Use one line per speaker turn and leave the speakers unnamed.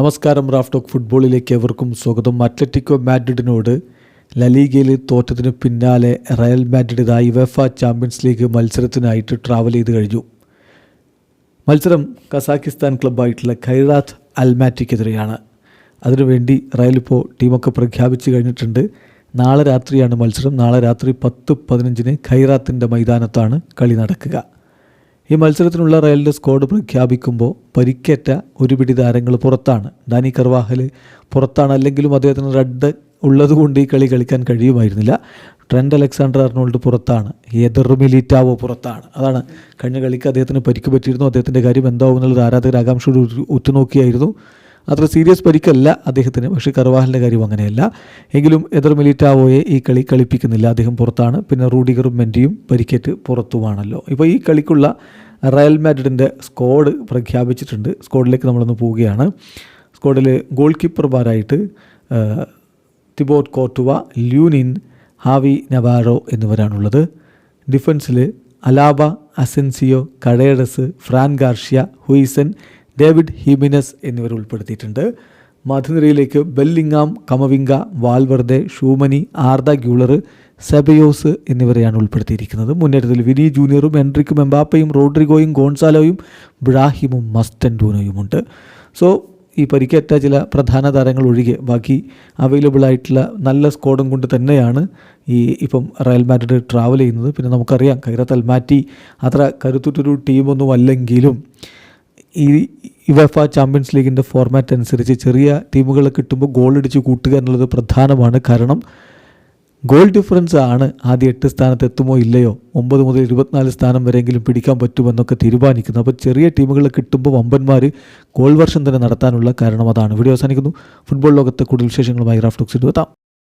നമസ്കാരം റാഫ്ടോക്ക് ഫുട്ബോളിലേക്ക് എവർക്കും സ്വാഗതം. അത്ലറ്റിക്കോ മാഡ്രിഡിനോട് ലലീഗയിൽ തോറ്റതിന് പിന്നാലെ റയൽ മാഡ്രിഡ് ഇതായി വെഫ ചാമ്പ്യൻസ് ലീഗ് മത്സരത്തിനായിട്ട് ട്രാവൽ ചെയ്ത് കഴിഞ്ഞു. മത്സരം കസാക്കിസ്ഥാൻ ക്ലബ്ബായിട്ടുള്ള ഖൈറാത്ത് അൽമാറ്റിക്കെതിരെയാണ്. അതിനുവേണ്ടി റയൽ ഇപ്പോൾ ടീമൊക്കെ പ്രഖ്യാപിച്ചു കഴിഞ്ഞിട്ടുണ്ട്. നാളെ രാത്രിയാണ് മത്സരം. നാളെ രാത്രി പത്ത് പതിനഞ്ചിന് ഖൈറാത്തിന്റെ മൈതാനത്താണ് കളി നടക്കുക. ഈ മത്സരത്തിനുള്ള റയലിന്റെ സ്ക്വാഡ് പ്രഖ്യാപിക്കുമ്പോൾ പരിക്കേറ്റ ഒരു പിടി താരങ്ങൾ പുറത്താണ്. ഡാനി കർവാഹൽ പുറത്താണ്. അല്ലെങ്കിലും അദ്ദേഹത്തിന് റെഡ് ഉള്ളതുകൊണ്ട് ഈ കളി കളിക്കാൻ കഴിയുമായിരുന്നില്ല. ട്രെൻഡ് അലക്സാണ്ടർ അർണോൾഡ് പുറത്താണ്. ഏതർ മിലിറ്റാവോ പുറത്താണ്. അതാണ് കഴിഞ്ഞ കളിക്ക് അദ്ദേഹത്തിന് പരിക്ക് പറ്റിയിരുന്നു. അദ്ദേഹത്തിന്റെ കാര്യം എന്താവും എന്നുള്ളത് ആരാധകർ ആകാംക്ഷയോട് ഉറ്റുനോക്കിയായിരുന്നു. അത്ര സീരിയസ് പരിക്കല്ല അദ്ദേഹത്തിന്. പക്ഷേ കർവാഹലിന്റെ കാര്യം അങ്ങനെയല്ല. എങ്കിലും എതിർ മിലിറ്റാവോയെ ഈ കളി കളിപ്പിക്കുന്നില്ല. അദ്ദേഹം പുറത്താണ്. പിന്നെ റൂഡിഗറും മെന്റിയും പരിക്കേറ്റ് പുറത്തുമാണല്ലോ. ഇപ്പോൾ ഈ കളിക്കുള്ള റയൽ മാഡ്രിഡിന്റെ സ്ക്വാഡ് പ്രഖ്യാപിച്ചിട്ടുണ്ട്. സ്ക്വാഡിലേക്ക് നമ്മളൊന്ന് പോവുകയാണ്. സ്ക്വാഡിൽ goal കീപ്പർമാരായിട്ട് Thibaut Courtois Lunin Javi Navarro എന്നിവരാണുള്ളത്. ഡിഫൻസിൽ Alaba Asensio കടയഡസ് Fran Garcia Huijsen David Jimenez എന്നിവർ ഉൾപ്പെടുത്തിയിട്ടുണ്ട്. മധ്യനിരയിലേക്ക് Bellingham Camavinga Valverde Tchouameni Arda Guler Ceballos എന്നിവരെയാണ് ഉൾപ്പെടുത്തിയിരിക്കുന്നത്. മുന്നേറ്റത്തിൽ വിനി ജൂനിയറും എൻട്രിക്കും എംബാപ്പയും റോഡ്രിഗോയും ഗോൺസാലോയും ബ്രാഹിമും മസ്റ്റൻഡൂനോയുമുണ്ട്. സോ ഈ പരിക്കേറ്റ ചില പ്രധാന താരങ്ങൾ ഒഴികെ ബാക്കി അവൈലബിൾ ആയിട്ടുള്ള നല്ല സ്കോഡും കൊണ്ട് തന്നെയാണ് ഈ ഇപ്പം റയൽ മാഡ്രിഡ് ട്രാവൽ ചെയ്യുന്നത്. പിന്നെ നമുക്കറിയാം കൈറത്ത് അൽമാറ്റി അത്ര കരുത്തുറ്റൊരു ടീമൊന്നും അല്ലെങ്കിലും ഈ യുവഫ ചാമ്പ്യൻസ് ലീഗിന്റെ ഫോർമാറ്റ് അനുസരിച്ച് ചെറിയ ടീമുകൾ കിട്ടുമ്പോൾ ഗോൾ അടിച്ച് കൂട്ടുക എന്നുള്ളത് പ്രധാനമാണ്. കാരണം ഗോൾ ഡിഫറൻസ് ആണ് ആദ്യ എട്ട് സ്ഥാനത്ത് എത്തുമോ ഇല്ലയോ ഒമ്പത് മുതൽ ഇരുപത്തിനാല് സ്ഥാനം വരെയെങ്കിലും പിടിക്കാൻ പറ്റുമെന്നൊക്കെ തീരുമാനിക്കുന്നു. അപ്പോൾ ചെറിയ ടീമുകൾ കിട്ടുമ്പോൾ വമ്പന്മാർ ഗോൾ വർഷം തന്നെ നടത്താനുള്ള കാരണം അതാണ്. വീഡിയോ അവസാനിക്കുന്നു. ഫുട്ബോൾ ലോകത്തെ കൂടുതൽ വിശേഷങ്ങളുമായി റാഫ്റ്റോക്സ് എത്താം